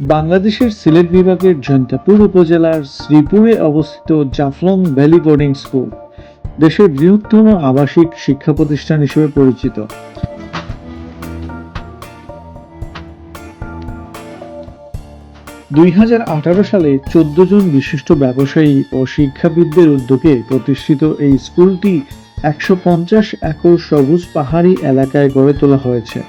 বাংলাদেশের সিলেট বিভাগের জৈন্তাপুর উপজেলার শ্রীপুরে অবস্থিত জাফলং ভ্যালি বোর্ডিং স্কুল, দেশের বৃহত্তম আবাসিক শিক্ষা প্রতিষ্ঠান হিসেবে পরিচিত। দুই হাজার আঠারো সালে চোদ্দ জন বিশিষ্ট ব্যবসায়ী ও শিক্ষাবিদদের উদ্যোগে প্রতিষ্ঠিত এই স্কুলটি একশো পঞ্চাশ একর সবুজ পাহাড়ি এলাকায় গড়ে তোলা হয়েছে।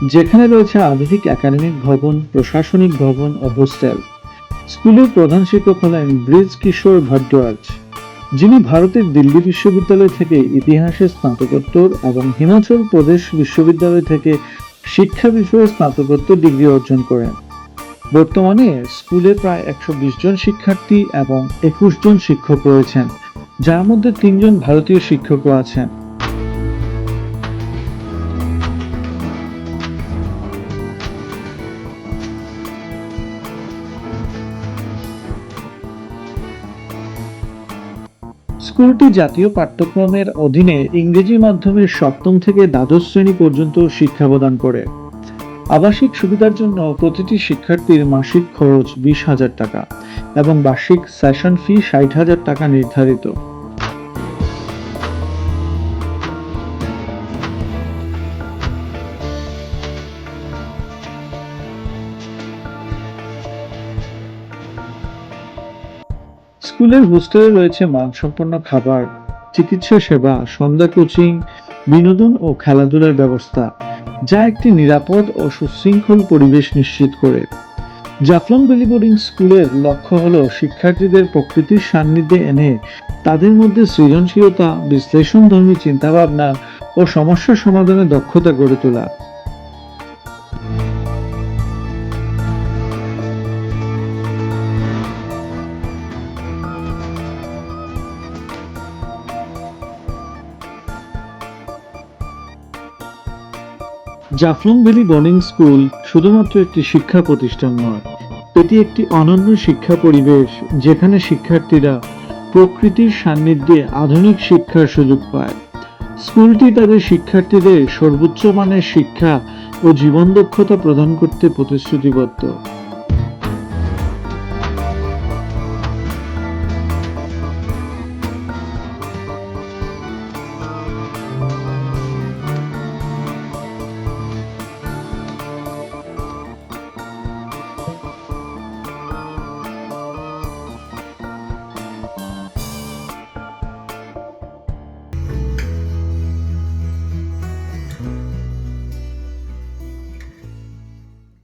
যেখানে রয়েছে আধুনিক একাডেমিক ভবন, প্রশাসনিক ভবন ও হোস্টেল। স্কুলের প্রধান শিক্ষক হলেন ব্রিজ কিশোর ভট্টাচার্য যিনি ভারতের দিল্লি বিশ্ববিদ্যালয় থেকে ইতিহাসে স্নাতকোত্তর এবং হিমাচল প্রদেশ বিশ্ববিদ্যালয় থেকে শিক্ষা বিষয়ে স্নাতকোত্তর ডিগ্রি অর্জন করেন। বর্তমানে স্কুলে প্রায় একশো বিশ জন শিক্ষার্থী এবং একুশ জন শিক্ষক রয়েছেন, যার মধ্যে তিনজন ভারতীয় শিক্ষকও আছেন। স্কুলটি জাতীয় পাঠ্যক্রমের অধীনে ইংরেজি মাধ্যমে সপ্তম থেকে দ্বাদশ শ্রেণি পর্যন্ত শিক্ষা প্রদান করে। আবাসিক সুবিধার জন্য প্রতিটি শিক্ষার্থীর মাসিক খরচ বিশ হাজার টাকা এবং বার্ষিক সেশন ফি ষাট হাজার টাকা নির্ধারিত। স্কুলের হোস্টেলে রয়েছে মানসম্পন্ন খাবার, চিকিৎসা সেবা, সন্ধ্যা কোচিং, বিনোদন ও খেলাধুলার ব্যবস্থা, যা একটি নিরাপদ ও সুশৃঙ্খল পরিবেশ নিশ্চিত করে। জাফলং ভ্যালি বোর্ডিং স্কুলের লক্ষ্য হলো শিক্ষার্থীদের প্রকৃতির সান্নিধ্যে এনে তাদের মধ্যে সৃজনশীলতা, বিশ্লেষণধর্মী চিন্তাভাবনা ও সমস্যা সমাধানের দক্ষতা গড়ে তোলা। জাফলং ভ্যালি বর্নিং স্কুল শুধুমাত্র একটি শিক্ষা প্রতিষ্ঠান নয়, এটি একটি অনন্য শিক্ষা পরিবেশ যেখানে শিক্ষার্থীরা প্রকৃতির সান্নিধ্যে আধুনিক শিক্ষার সুযোগ পায়। স্কুলটি তাদের শিক্ষার্থীদের সর্বোচ্চ মানের শিক্ষা ও জীবন দক্ষতা প্রদান করতে প্রতিশ্রুতিবদ্ধ।